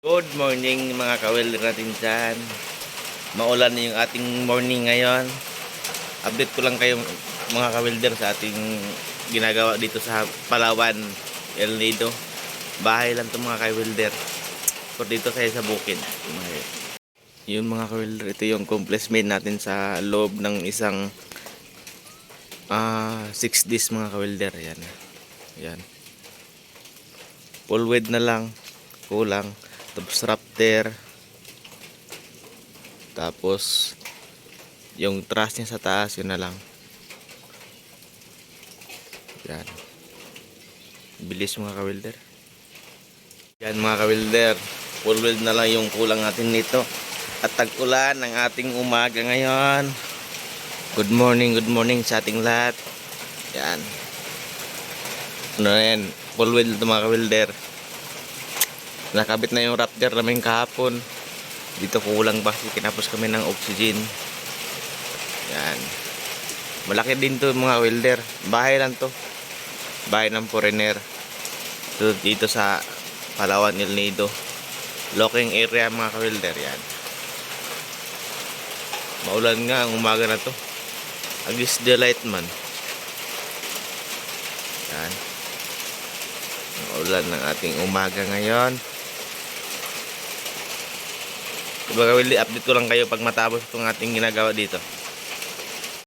Good morning mga kawelder natin dyan. Maulan na yung ating morning ngayon. Update ko lang kayo mga kawelder sa ating ginagawa dito sa Palawan, El Nido. Bahay lang to mga kawelder. Por dito kayo sa bukid. Yun mga kawelder, ito yung complacement natin sa loob ng isang ah 6 days mga kawelder. Yan. Yan. Full wed na lang. Kulang tapos raptor tapos yung truss niya sa taas yun na lang. Yan. Bilis mga kawilder yan mga kawilder full weld na lang yung kulang natin nito. At tag-ulan ang ating umaga ngayon. Good morning good morning sa ating lahat. Yan. Ano yan? Full weld mga kawilder nakabit na yung raptor namin kahapon. Dito kulang pa kinapos kami ng oxygen. Yan. Malaki din to mga welder. Bahay lang to. Bahay ng foreigner. Dito, dito sa Palawan El Nido. Locking area mga ka-welder. Yan. Maulan nga ang umaga na to. Agis delight man. Yan. Maulan ng ating umaga ngayon Kumbaga, update ko lang kayo pag matapos itong ating ginagawa dito.